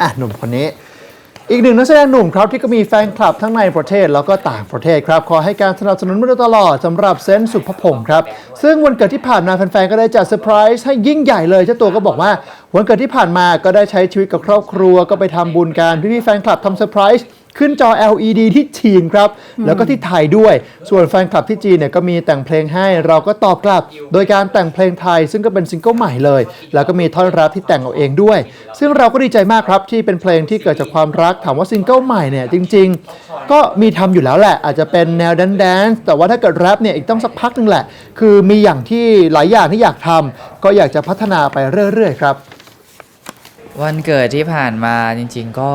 อะหนุ่มคนนี้ อีกหนึ่งนักแสดงหนุ่มครับที่ก็มีแฟนคลับทั้งในประเทศแล้วก็ต่างประเทศครับ ขอให้การสนับสนุนมาโดยตลอดสำหรับเซนสุภพงศ์ครับ ซึ่งวันเกิดที่ผ่านมาแฟนๆก็ได้จัดเซอร์ไพรส์ให้ยิ่งใหญ่เลยเจ้าตัวก็บอกว่า วันเกิดที่ผ่านมาก็ได้ใช้ชีวิตกับครอบครัวก็ไปทำบุญกันพี่ๆแฟนคลับทำเซอร์ไพรส์ ขึ้นจอ LED ที่จีนครับ แล้วก็ที่ไทยด้วย ส่วนแฟนคลับที่จีนเนี่ยก็มีแต่งเพลงให้เราก็ตอบกลับ โดยการแต่งเพลงไทย ซึ่งก็เป็นซิงเกิลใหม่เลย แล้วก็มีท่อนแรปที่แต่งเอาเองด้วย ซึ่งเราก็ดีใจมากครับที่เป็นเพลงที่เกิดจากความรักถามว่าซิงเกิลใหม่เนี่ยจริง ๆ ก็มีทำอยู่แล้วแหละ อาจจะเป็นแนวแดนแดนซ์แต่ว่าถ้าเกิดแรปเนี่ยอีกต้องสักพักหนึงแหละ คือมีอย่างที่หลายอย่างที่อยากทำก็อยากจะพัฒนาไปเรื่อยๆครับ วันเกิดที่ผ่านมาจริง ๆ ก็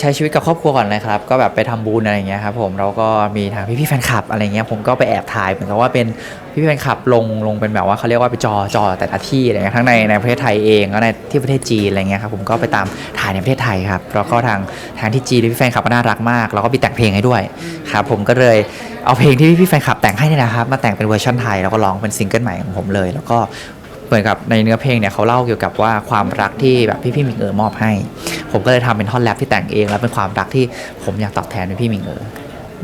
ใช้ชีวิตกับครอบครัวก่อนเลยครับ ก็แบบไปทำบุญอะไรอย่างเงี้ยครับผมแล้วก็มีทางพี่ๆแฟนคลับอะไรเงี้ยผมก็ไปแอบถ่ายเหมือนกับว่าเป็นพี่ๆแฟนคลับลงลงเป็นแบบว่าเขาเรียกว่าไปจอจอแต่ละที่อะไรเงี้ยทั้งในในประเทศไทยเองแล้วในที่ประเทศจีนอะไรเงี้ยครับผมก็ไปตามถ่ายในประเทศไทยครับแล้วก็ทางทางที่จีนพี่แฟนคลับก็น่ารักมาก แล้วก็มีแต่งเพลงให้ด้วยครับผมก็เลยเอาเพลงที่พี่ๆแฟนคลับแต่งให้นี่นะครับมาแต่งเป็นเวอร์ชันไทยแล้วก็ร้องเป็นซิงเกิลใหม่ของผมเลย แล้วก็ เหมือนกับในเนื้อเพลงเนี่ยเขาเล่าเกี่ยวกับว่าความรักที่แบบพี่พี่มิงเอ๋อมอบให้ ผมก็เลยทำเป็นท่อนแรปที่แต่งเอง แล้วเป็นความรักที่ผมอยากตอบแทนพี่พี่มิงเอ๋อ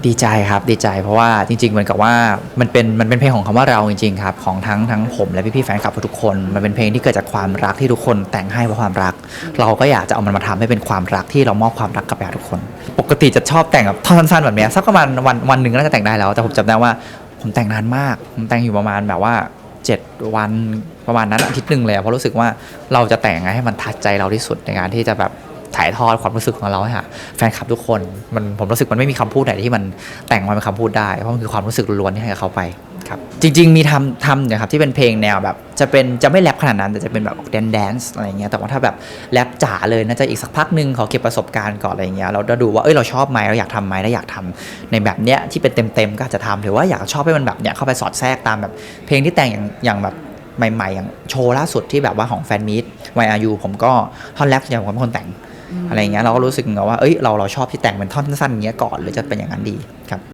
ดีใจครับดีใจเพราะว่าจริงๆเหมือนกับว่ามันเป็นมันเป็นเพลงของคำว่าเราจริงๆครับของทั้งทั้งผมและพี่พี่ๆแฟนคลับทุกคน มันเป็นเพลงที่เกิดจากความรักที่ทุกคนแต่งให้เพราะความรัก เราก็อยากจะเอามันมาทำให้เป็นความรักที่เรามอบความรักกับแก่ทุกคน ปกติจะชอบแต่งแบบท่อนสั้นๆแบบเนี้ยสักประมาณวันวันหนึ่งก็น่าจะแต่งได้แล้ว แต่ผมจำได้ว่าผมแต่งนานมากผมแต่งอยู่ประมาณแบบว่า 7 วันประมาณนั้นอาทิตย์หนึ่งเลยอะเพราะรู้สึกว่าเราจะแต่งไงให้มันทัดใจเราที่สุดในการที่จะแบบถ่ายทอดความรู้สึกของเราให้แฟนคลับทุกคนมันผมรู้สึกมันไม่มีคำพูดไหนที่มันแต่งมาเป็นคำพูดได้เพราะมันคือความรู้สึกล้วนๆที่ให้กับเขาไป จริง ๆ มีทำทำนะครับที่เป็นเพลงแนวแบบ จะเป็นจะไม่แรปขนาดนั้น แต่จะเป็นแบบแดนแดนซ์อะไรเงี้ยแต่ว่าถ้าแบบแรปจ๋าเลยน่าจะอีกสักพักหนึ่งขอเก็บประสบการณ์ก่อนอะไรเงี้ยเราจะดูว่าเอ้ยเราชอบไหมเราอยากทำไหมเราอยากทำในแบบเนี้ยที่เป็นเต็มๆก็อาจจะทำหรือว่าอยากชอบให้มันแบบเนี้ยเข้าไปสอดแทรกตามแบบเพลงที่แต่งอย่างอย่างแบบใหม่ๆอย่างโชว์ล่าสุดที่แบบว่าของแฟนมีต YRU ผมก็ท่อนแรปอย่างผมเป็นคนแต่งอะไรเงี้ยเราก็รู้สึกเหมือนกับว่าเอ้ยเราเราชอบที่แต่งเป็นท่อนสั้นๆอย่างเงี้ยก่อนหรือจะเป็นอย่างนั้นดีครับ